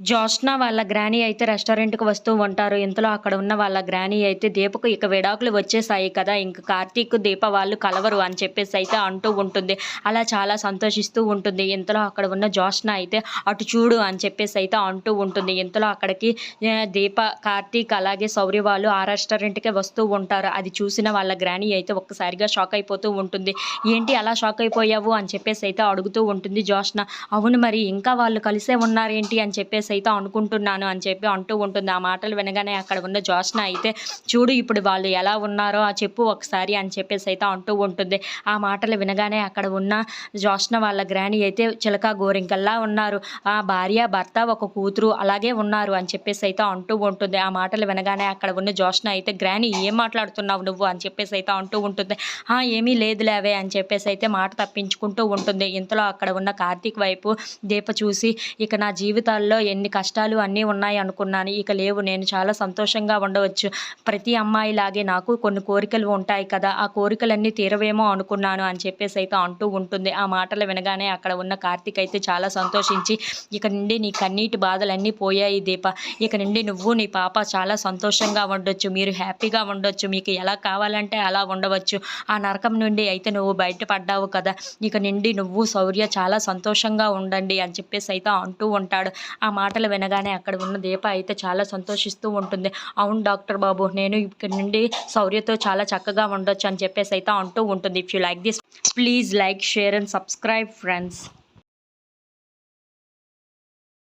జోష్న వాళ్ళ గ్రానీ అయితే రెస్టారెంట్కి వస్తూ ఉంటారు. ఇంతలో అక్కడ ఉన్న వాళ్ళ గ్రానీ అయితే దీపకు ఇక విడాకులు వచ్చేసాయి కదా ఇంక కార్తీక్ దీప వాళ్ళు కలవరు అని చెప్పేసి అయితే అంటూ ఉంటుంది. అలా చాలా సంతోషిస్తూ ఉంటుంది. ఇంతలో అక్కడ ఉన్న జోష్న అయితే అటు చూడు అని చెప్పేసి అయితే అంటూ ఉంటుంది. ఇంతలో అక్కడికి దీప కార్తీక్ అలాగే సౌర్య వాళ్ళు ఆ రెస్టారెంట్కే వస్తూ ఉంటారు. అది చూసిన వాళ్ళ గ్రానీ అయితే ఒక్కసారిగా షాక్ అయిపోతూ ఉంటుంది. ఏంటి అలా షాక్ అయిపోయావు? అని చెప్పేసి అయితే అడుగుతూ ఉంటుంది జోష్న. అవును మరి ఇంకా వాళ్ళు కలిసే ఉన్నారేంటి? అని చెప్పేసి అయితే అనుకుంటున్నాను అని చెప్పి అంటూ ఉంటుంది. ఆ మాటలు వినగానే అక్కడ ఉన్న జోష్న అయితే చూడు ఇప్పుడు వాళ్ళు ఎలా ఉన్నారో ఆ చెప్పు ఒకసారి అని చెప్పేసి అయితే అంటూ ఉంటుంది. ఆ మాటలు వినగానే అక్కడ ఉన్న జోష్న వాళ్ళ గ్రాని అయితే చిలక గోరింకల్లా ఉన్నారు. ఆ భార్య భర్త ఒక కూతురు అలాగే ఉన్నారు అని చెప్పేసి అయితే అంటూ ఉంటుంది. ఆ మాటలు వినగానే అక్కడ ఉన్న జోష్న అయితే గ్రాని ఏం మాట్లాడుతున్నావు నువ్వు? అని చెప్పేసి అయితే అంటూ ఉంటుంది. "ఆ, ఏమీ లేదులేవే అని చెప్పేసి అయితే మాట తప్పించుకుంటూ ఉంటుంది. ఇంతలో అక్కడ ఉన్న కార్తీక్ వైపు దీప చూసి ఇక నా జీవితాల్లో ఎన్ని కష్టాలు అన్నీ ఉన్నాయి అనుకున్నాను. ఇక లేవు. నేను చాలా సంతోషంగా ఉండవచ్చు. ప్రతి అమ్మాయిలాగే నాకు కొన్ని కోరికలు ఉంటాయి కదా. ఆ కోరికలన్నీ తీరవేమో అనుకున్నాను అని చెప్పేసి అయితే అంటూ ఉంటుంది. ఆ మాటలు వినగానే అక్కడ ఉన్న కార్తీక్ అయితే చాలా సంతోషించి ఇక నుండి నీ కన్నీటి బాధలన్నీ పోయాయి దీప. ఇక నుండి నువ్వు నీ పాప చాలా సంతోషంగా ఉండొచ్చు. మీరు హ్యాపీగా ఉండొచ్చు. మీకు ఎలా కావాలంటే అలా ఉండవచ్చు. ఆ నరకం నుండి అయితే నువ్వు బయటపడ్డావు కదా. ఇక నుండి నువ్వు శౌర్య చాలా సంతోషంగా ఉండండి అని చెప్పేసి అయితే అంటూ ఉంటాడు. ఆ మాట మాటలు వినగానే అక్కడ ఉన్న దీప అయితే చాలా సంతోషిస్తూ ఉంటుంది. అవును డాక్టర్ బాబు నేను ఇక్కడ నుండి శౌర్యతో చాలా చక్కగా ఉండొచ్చు అని చెప్పేసి అయితే అంటూ ఉంటుంది. If you like this please like share and subscribe friends